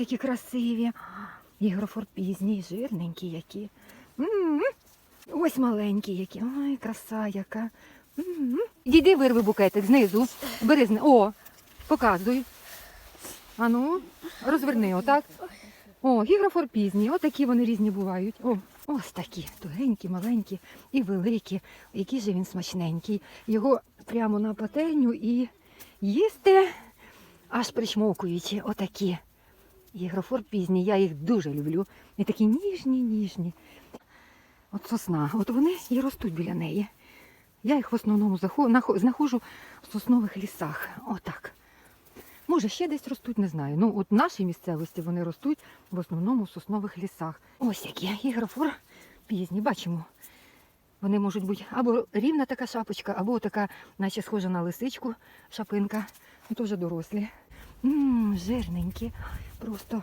Які красиві. Ігрофор пізній, жирненькі які. Ось маленькі які. Ой, краса яка. М-м. Дійди вирви букетик знизу. Бери зни. О, показуй. Ану, розверни отак. О, гігрофор пізній, отакі вони різні бувають. О, ось такі, тугенькі, маленькі і великі. Який же він смачненький. Його прямо на пательню і їсти аж причмокуючи. Отакі. Гігрофор пізній, я їх дуже люблю. І такі ніжні, ніжні. От сосна, от вони і ростуть біля неї. Я їх в основному знаходжу в соснових лісах. Отак. Може, ще десь ростуть, не знаю. Ну, от в нашій місцевості вони ростуть в основному в соснових лісах. Ось які гігрофор пізні, бачимо. Вони можуть бути або рівна така шапочка, або така, наче схожа на лисичку шапинка. Ну, вже дорослі. Ммм, жирненькі. Просто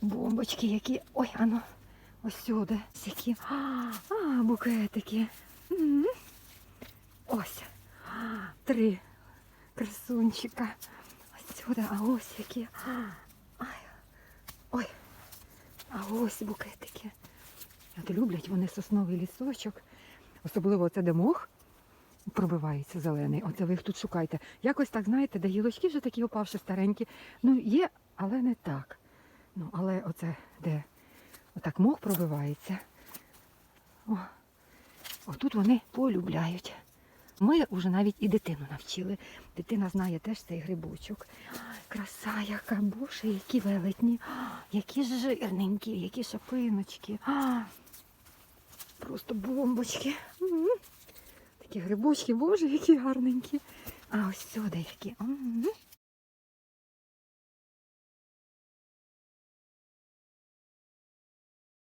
бомбочки які. Ой, ано, ось сюди. Які. А, букетики. М. Ось. Три красунчика. Ось сюди, а ось які. Ай. Ой. А ось букетики. От люблять вони сосновий лісочок. Особливо це де мох пробивається зелений. Оце ви їх тут шукайте. Якось так, знаєте, де гілочки вже такі опавши старенькі. Ну, є, але не так. Ну, але оце де отак мох пробивається. О, отут вони полюбляють. Ми вже навіть і дитину навчили. Дитина знає теж цей грибочок. Краса яка, боже, які велетні, які жирненькі, які шапиночки. Просто бомбочки. Такі грибочки, боже, які гарненькі. А ось сюди які. М.